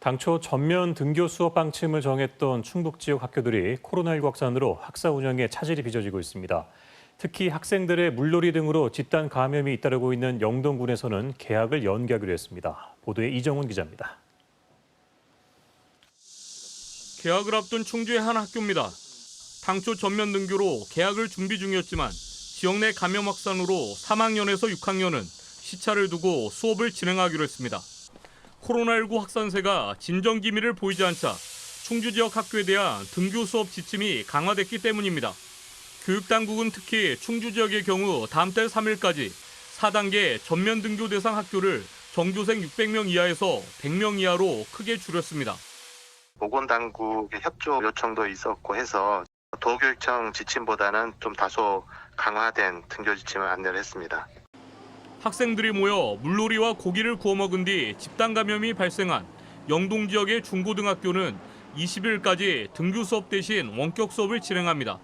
당초 전면 등교 수업 방침을 정했던 충북 지역 학교들이 코로나19 확산으로 학사 운영에 차질이 빚어지고 있습니다. 특히 학생들의 물놀이 등으로 집단 감염이 잇따르고 있는 영동군에서는 개학을 연기하기로 했습니다. 보도에 이정훈 기자입니다. 개학을 앞둔 충주의 한 학교입니다. 당초 전면 등교로 개학을 준비 중이었지만 지역 내 감염 확산으로 3학년에서 6학년은 시차를 두고 수업을 진행하기로 했습니다. 코로나19 확산세가 진정 기미를 보이지 않자 충주 지역 학교에 대한 등교 수업 지침이 강화됐기 때문입니다. 교육당국은 특히 충주 지역의 경우 다음 달 3일까지 4단계 전면 등교 대상 학교를 정교생 600명 이하에서 100명 이하로 크게 줄였습니다. 보건당국의 협조 요청도 있었고 해서 도교육청 지침보다는 좀 다소 강화된 등교 지침을 안내를 했습니다. 학생들이 모여 물놀이와 고기를 구워 먹은 뒤 집단 감염이 발생한 영동 지역의 중고등학교는 20일까지 등교 수업 대신 원격 수업을 진행합니다.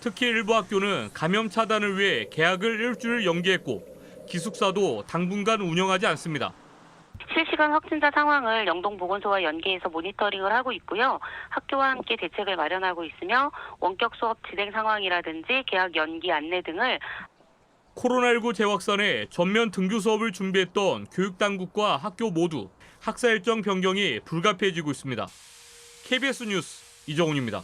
특히 일부 학교는 감염 차단을 위해 개학을 일주일 연기했고 기숙사도 당분간 운영하지 않습니다. 실시간 확진자 상황을 영동보건소와 연계해서 모니터링을 하고 있고요. 학교와 함께 대책을 마련하고 있으며 원격 수업 진행 상황이라든지 개학 연기 안내 등을 코로나19 재확산에 전면 등교 수업을 준비했던 교육당국과 학교 모두 학사 일정 변경이 불가피해지고 있습니다. KBS 뉴스 이정훈입니다.